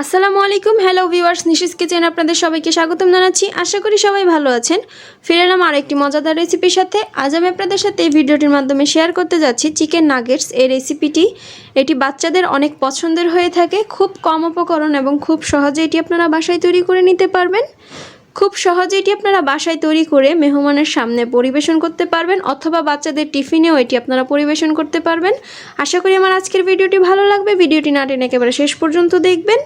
আসসালামু আলাইকুম। Hello viewers Nishi's kitchen আপনাদের সবাইকে স্বাগতম জানাচ্ছি। আশা করি সবাই ভালো আছেন। ফিরে এলাম আর একটি মজাদার রেসিপির সাথে। আজ আমি আপনাদের সাথে এই ভিডিওটির মাধ্যমে শেয়ার করতে যাচ্ছি চিকেন নাগেটস এই রেসিপিটি এটি বাচ্চাদের অনেক পছন্দের হয়ে থাকে। খুব কম উপকরণ এবং খুব সহজে এটি আপনারা বাসায় তৈরি করে নিতে পারবেন। খুব সহজে এটি আপনারা বাসায় তৈরি করে মেহমানের সামনে পরিবেশন করতে পারবেন অথবা বাচ্চাদের টিফিনেও এটি আপনারা পরিবেশন করতে পারবেন। আশা করি আমার আজকের ভিডিওটি ভালো লাগবে। ভিডিওটি না টেনে একেবারে শেষ পর্যন্ত দেখবেন।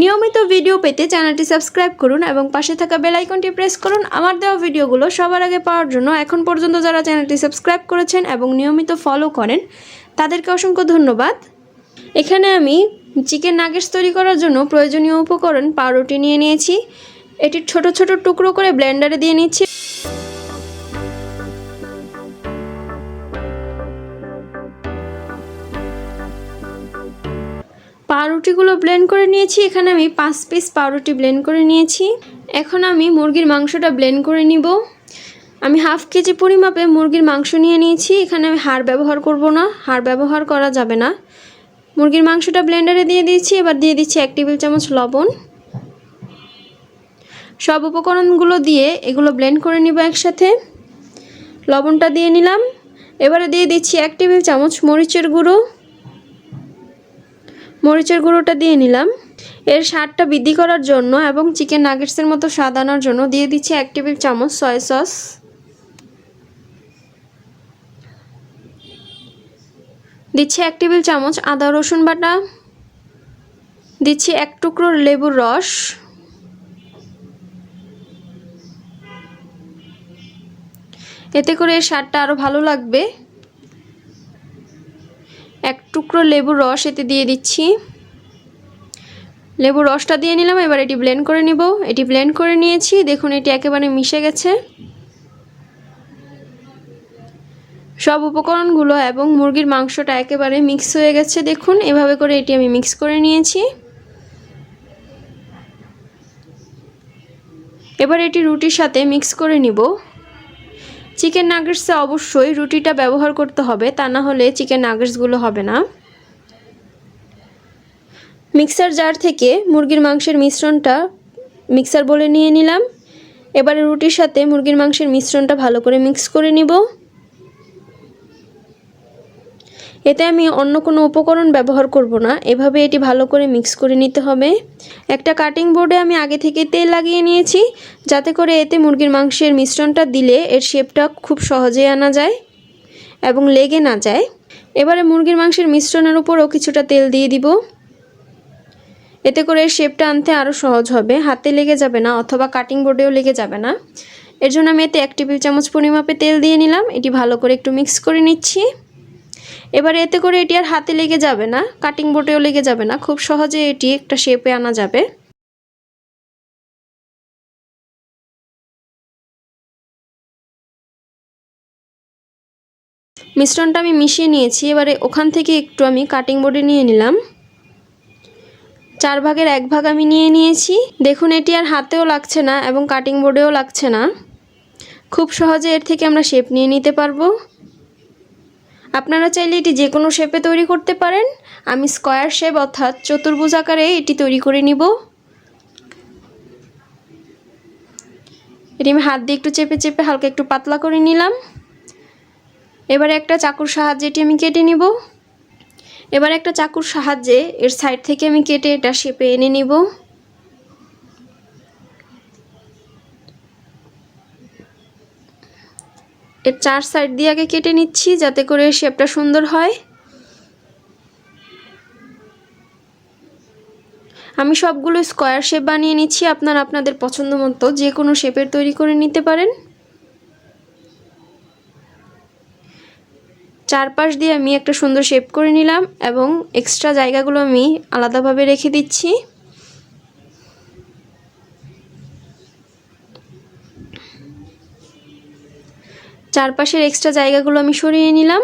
নিয়মিত ভিডিও পেতে চ্যানেলটি সাবস্ক্রাইব করুন এবং পাশে থাকা বেল আইকনটি প্রেস করুন। আমার দেওয়া ভিডিওগুলো সবার আগে পাওয়ার জন্য এখন পর্যন্ত যারা চ্যানেলটি সাবস্ক্রাইব করেছেন এবং নিয়মিত ফলো করেন, তাদেরকে অসংখ্য ধন্যবাদ। এখানে আমি চিকেন নাগেটস তৈরি করার জন্য প্রয়োজনীয় উপকরণ পাউরুটি নিয়ে নিয়েছি। এটি ছোট ছোট টুকরো করে ব্লেন্ডারে দিয়ে নিচ্ছি। পাউরুটিগুলো ব্লেন্ড করে নিয়েছি। এখানে আমি পাঁচ পিস পাউরুটি ব্লেন্ড করে নিয়েছি। এখন আমি মুরগির মাংসটা ব্লেন্ড করে নিব। আমি হাফ কেজি পরিমাপে মুরগির মাংস নিয়ে নিয়েছি। এখানে আমি হাড় ব্যবহার করব না, হাড় ব্যবহার করা যাবে না। মুরগির মাংসটা ব্লেন্ডারে দিয়ে দিয়েছি। এবার দিয়ে দিচ্ছি এক টেবিল চামচ লবণ। সব উপকরণগুলো দিয়ে এগুলো ব্লেন্ড করে নিব একসাথে। লবণটা দিয়ে নিলাম। এবারে দিয়ে দিচ্ছি এক টেবিল চামচ মরিচের গুঁড়ো। মরিচের গুঁড়োটা দিয়ে নিলাম। এর স্বাদটা বৃদ্ধি করার জন্য এবং চিকেন নাগেটসের মতো স্বাদ আনার জন্য দিয়ে দিচ্ছি এক টেবিল চামচ সয়া সস দিচ্ছি এক টেবিল চামচ আদা রসুন বাটা। দিচ্ছি এক টুকরো লেবুর রস। এতে করে এর স্বাদটা আরও ভালো লাগবে। এক টুকরো লেবুর রস এতে দিয়ে দিচ্ছি। লেবুর রসটা দিয়ে নিলাম, এবার এটি ব্লেন্ড করে নিব। এটি ব্লেন্ড করে নিয়েছি, দেখুন এটি একেবারে মিশে গেছে। সব উপকরণগুলো এবং মুরগির মাংসটা একেবারে মিক্স হয়ে গেছে, দেখুন। এভাবে করে এটি আমি মিক্স করে নিয়েছি। এবার এটি রুটির সাথে মিক্স করে নিব। চিকেন নাগেটসে অবশ্যই রুটিটা ব্যবহার করতে হবে, তা না হলে চিকেন নাগেটসগুলো হবে না। মিক্সার জার থেকে মুরগির মাংসের মিশ্রণটা মিক্সার বলে নিয়ে নিলাম। এবারে রুটির সাথে মুরগির মাংসের মিশ্রণটা ভালো করে মিক্স করে নিব। এতে আমি অন্য কোনো উপকরণ ব্যবহার করব না। এভাবে এটি ভালো করে মিক্স করে নিতে হবে। একটা কাটিং বোর্ডে আমি আগে থেকে তেল লাগিয়ে নিয়েছি, যাতে করে এতে মুরগির মাংসের মিশ্রণটা দিলে এর শেপটা খুব সহজেই আনা যায় এবং লেগে না যায়। এবারে মুরগির মাংসের মিশ্রণের উপরও কিছুটা তেল দিয়ে দিব। এতে করে এর শেপটা আনতে আরও সহজ হবে। হাতে লেগে যাবে না অথবা কাটিং বোর্ডেও লেগে যাবে না। এর জন্য আমি এতে এক টেবিল চামচ পরিমাপে তেল দিয়ে নিলাম। এটি ভালো করে একটু মিক্স করে নিচ্ছি। এবার এতে করে এটি আর হাতে লেগে যাবে না কাটিং বোর্ডেও লেগে যাবে না, খুব সহজে এটি একটা শেপে আনা যাবে। মিশ্রণটা আমি মিশিয়ে নিয়েছি, এবারে ওখান থেকে একটু আমি কাটিং বোর্ডে নিয়ে নিলাম। চার ভাগের এক ভাগ আমি নিয়ে নিয়েছি। দেখুন, এটি আর হাতেও লাগছে না এবং কাটিং বোর্ডেও লাগছে না। খুব সহজে এর থেকে আমরা শেপ নিয়ে নিতে পারব। আপনারা চাইলে এটি যে কোনো শেপে তৈরি করতে পারেন। আমি স্কোয়ার শেপ অর্থাৎ চতুর্ভুজ আকারে এটি তৈরি করে নিব। এটি আমি হাত দিয়ে একটু চেপে চেপে হালকা একটু পাতলা করে নিলাম। এবারে একটা চাকুর সাহায্যে এটি আমি কেটে নিব। এবার একটা চাকুর সাহায্যে এর সাইড থেকে আমি কেটে এটা শেপে এনে নিব। এর চার সাইড দিয়ে আগে কেটে নিচ্ছি, যাতে করে শেপটা সুন্দর হয়। আমি সবগুলো স্কোয়ার শেপ বানিয়ে নিচ্ছি, আপনারা আপনাদের পছন্দ মতো যে কোনো শেপের তৈরি করে নিতে পারেন। চারপাশ দিয়ে আমি একটা সুন্দর শেপ করে নিলাম এবং এক্সট্রা জায়গাগুলো আমি আলাদাভাবে রেখে দিচ্ছি। চারপাশের এক্সট্রা জায়গাগুলো আমি সরিয়ে নিলাম।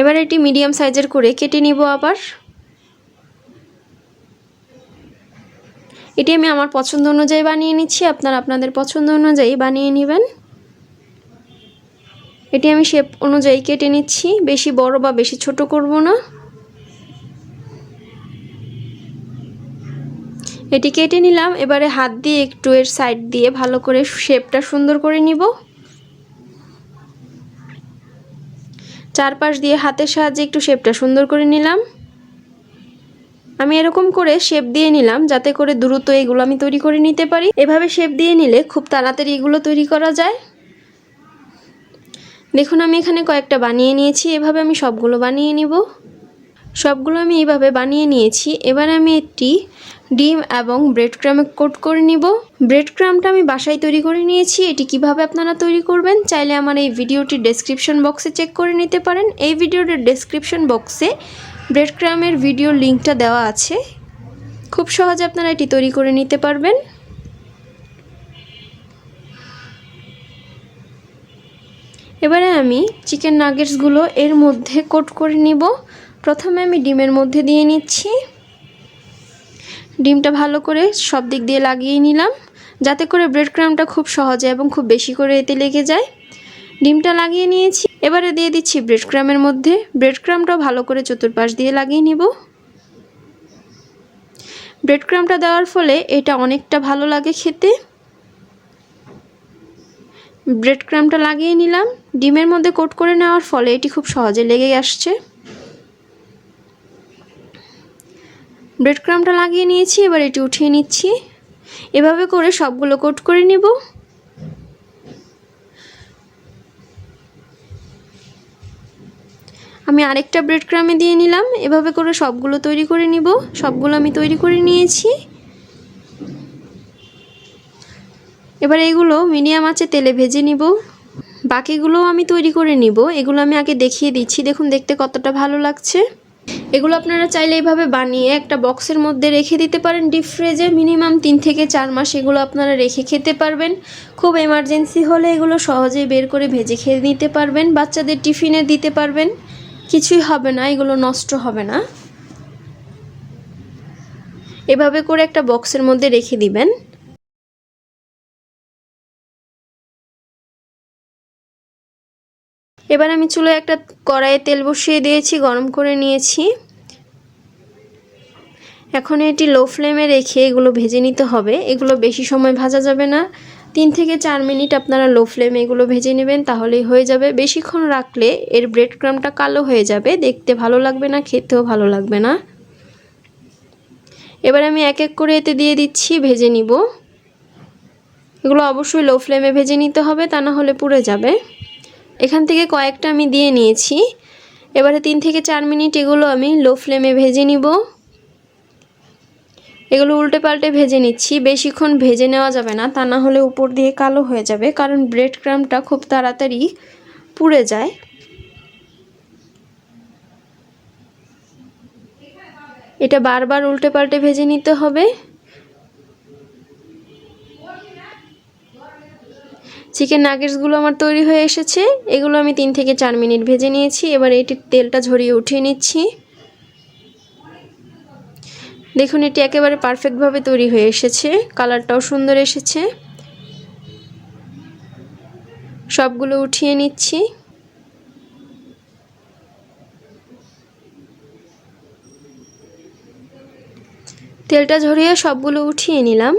এবার এটি মিডিয়াম সাইজের করে কেটে নিব আবার। এটি আমি আমার পছন্দ অনুযায়ী বানিয়ে নিচ্ছি, আপনারা আপনাদের পছন্দ অনুযায়ী বানিয়ে নেবেন। এটি আমি শেপ অনুযায়ী কেটে নিচ্ছি, বেশি বড় বা বেশি ছোট করব না। এটি কেটে নিলাম। এবারে হাত দিয়ে একটু এর সাইড দিয়ে ভালো করে শেপটা সুন্দর করে নিব। চারপাশ দিয়ে হাতের সাহায্যে একটু শেপটা সুন্দর করে নিলাম। আমি এরকম করে শেপ দিয়ে নিলাম যাতে করে দ্রুত এগুলো আমি তৈরি করে নিতে পারি। এভাবে শেপ দিয়ে নিলে খুব তাড়াতাড়ি এগুলো তৈরি করা যায়। দেখুন, আমি এখানে কয়েকটা বানিয়ে নিয়েছি। এভাবে আমি সবগুলো বানিয়ে নিব। সবগুলো আমি এইভাবে বানিয়ে নিয়েছি। এবার আমি একটি ডিম এবং ব্রেড ক্রামে কোট করে নিব। ব্রেড ক্রামটা আমি বাসায় তৈরি করে নিয়েছি। এটি কীভাবে আপনারা তৈরি করবেন চাইলে আমার এই ভিডিওটির ডেসক্রিপশন বক্সে চেক করে নিতে পারেন। এই ভিডিওটির ডেসক্রিপশন বক্সে ব্রেড ক্রামের ভিডিও লিঙ্কটা দেওয়া আছে। খুব সহজে আপনারা এটি তৈরি করে নিতে পারবেন। এবারে আমি চিকেন নাগেটসগুলো এর মধ্যে কোট করে নিব। প্রথমে আমি ডিমের মধ্যে দিয়ে নিচ্ছি। ডিমটা ভালো করে সব দিক দিয়ে লাগিয়ে নিলাম। যাতে করে ব্রেড ক্রামটা খুব সহজে এবং খুব বেশি করে এতে লেগে যায়। ডিমটা লাগিয়ে নিয়েছি। এবারে দিয়ে দিচ্ছি ব্রেড ক্রামের মধ্যে। ব্রেড ক্রামটাও ভালো করে চতুর্পাশ দিয়ে লাগিয়ে নিব। ব্রেড ক্রামটা দেওয়ার ফলে এটা অনেকটা ভালো লাগে খেতে। ব্রেড ক্রামটা লাগিয়ে নিলাম। ডিমের মধ্যে কোট করে নেওয়ার ফলে এটি খুব সহজে লেগে আসছে। ব্রেড ক্রামটা লাগিয়ে নিয়েছি, এবার এটি উঠিয়ে নিচ্ছি। এভাবে করে সবগুলো কোট করে নিব। আমি আরেকটা ব্রেড ক্রামে দিয়ে নিলাম। এভাবে করে সবগুলো তৈরি করে নিব। সবগুলো আমি তৈরি করে নিয়েছি। এবার এগুলো মিডিয়াম আছে তেলে ভেজে নিব। বাকিগুলো আমি তৈরি করে নিব। এগুলো আমি আগে দেখিয়ে দিচ্ছি। দেখুন, দেখতে কতটা ভালো লাগছে। এগুলো আপনারা চাইলে এইভাবে বানিয়ে একটা বক্সের মধ্যে রেখে দিতে পারেন। ডিপ ফ্রিজে মিনিমাম তিন থেকে চার মাস এগুলো আপনারা রেখে খেতে পারবেন। খুব এমার্জেন্সি হলে এগুলো সহজেই বের করে ভেজে খেয়ে নিতে পারবেন। বাচ্চাদের টিফিনে দিতে পারবেন। কিছুই হবে না, এগুলো নষ্ট হবে না। এভাবে করে একটা বক্সের মধ্যে রেখে দিবেন। এবার আমি চুলোয় একটা কড়াইয়ে তেল বসিয়ে দিয়েছি, গরম করে নিয়েছি। এখন এটি লো ফ্লেমে রেখে এগুলো ভেজে নিতে হবে। এগুলো বেশি সময় ভাজা যাবে না। তিন থেকে চার মিনিট আপনারা লো ফ্লেমে এগুলো ভেজে নেবেন, তাহলেই হয়ে যাবে। বেশিক্ষণ রাখলে এর ব্রেড ক্রামটা কালো হয়ে যাবে। দেখতে ভালো লাগবে না, খেতেও ভালো লাগবে না। এবার আমি এক এক করে এতে দিয়ে দিচ্ছি, ভেজে নিব। এগুলো অবশ্যই লো ফ্লেমে ভেজে নিতে হবে, তা না হলে পুড়ে যাবে। এখান থেকে কয়েকটা আমি দিয়ে নিয়েছি। এবারে তিন থেকে চার মিনিট এগুলো আমি লো ফ্লেমে ভেজে নিব। এগুলো উল্টে পাল্টে ভেজে নিচ্ছি। বেশিক্ষণ ভেজে নেওয়া যাবে না, তা না হলে উপর দিয়ে কালো হয়ে যাবে, কারণ ব্রেড ক্রামটা খুব তাড়াতাড়ি পুড়ে যায়। এটা বারবার উল্টে পাল্টে ভেজে নিতে হবে। চিকেন নাগেটসগুলো আমার তৈরি হয়ে এসেছে। এগুলো আমি তিন থেকে চার মিনিট ভেজে নিয়েছি। এবার এটির তেলটা ঝরিয়ে উঠিয়ে নিচ্ছি। দেখুন, এটি একেবারে পারফেক্টভাবে তৈরি হয়ে এসেছে। কালারটাও সুন্দর এসেছে। সবগুলো উঠিয়ে নিচ্ছি। তেলটা ঝরিয়ে সবগুলো উঠিয়ে নিলাম।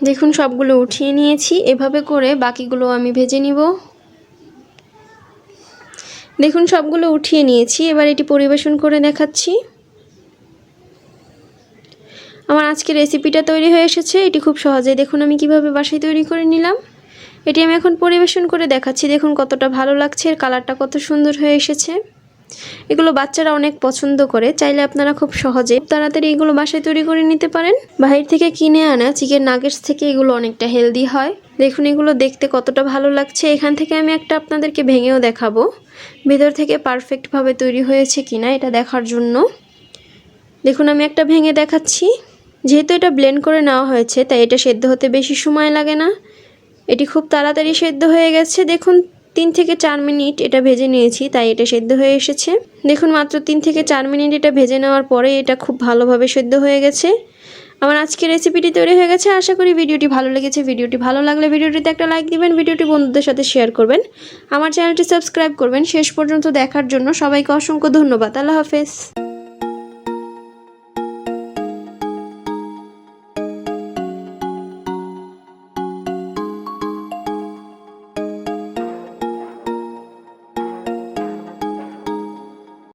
দেখুন, সবগুলো উঠিয়ে নিয়েছি। এভাবে করে বাকিগুলো আমি ভেজে নিব। দেখুন, সবগুলো উঠিয়ে নিয়েছি। এবার এটি পরিবেশন করে দেখাচ্ছি। আমার আজকে রেসিপিটা তৈরি হয়ে এসেছে। এটি খুব সহজে দেখুন, আমি কীভাবে বাসায় তৈরি করে নিলাম। এটি আমি এখন পরিবেশন করে দেখাচ্ছি। দেখুন, কতটা ভালো লাগছে। এর কালারটা কত সুন্দর হয়ে এসেছে। এগুলো বাচ্চারা অনেক পছন্দ করে, চাইলে আপনারা খুব সহজে তাড়াতাড়ি এগুলো বাসায় তৈরি করে নিতে পারেন। বাহির থেকে কিনে আনা চিকেন নাগেটস থেকে এগুলো অনেকটা হেলদি হয়। দেখুন, এগুলো দেখতে কতটা ভালো লাগছে। এখান থেকে আমি একটা আপনাদেরকে ভেঙেও দেখাবো। ভেতর থেকে পারফেক্টভাবে তৈরি হয়েছে কিনা এটা দেখার জন্য। দেখুন, আমি একটা ভেঙে দেখাচ্ছি। যেহেতু এটা ব্লেন্ড করে নেওয়া হয়েছে, তাই এটা সেদ্ধ হতে বেশি সময় লাগে না। এটি খুব তাড়াতাড়ি সেদ্ধ হয়ে গেছে। দেখুন তিন থেকে চার মিনিট এটা ভেজে নিয়েছি, তাই এটা সেদ্ধ হয়ে এসেছে। দেখুন, মাত্র তিন থেকে চার মিনিট এটা ভেজে নেওয়ার পরে এটা খুব ভালোভাবে সেদ্ধ হয়ে গেছে। আমার আজকের রেসিপিটি তৈরি হয়ে গেছে, আশা করি ভিডিওটি ভালো লেগেছে। ভিডিওটি ভালো লাগলে ভিডিওটিতে একটা লাইক দিবেন, ভিডিওটি বন্ধুদের সাথে শেয়ার করবেন। আমার চ্যানেলটি সাবস্ক্রাইব করবেন। শেষ পর্যন্ত দেখার জন্য সবাইকে অসংখ্য ধন্যবাদ। আল্লাহ হাফেজ।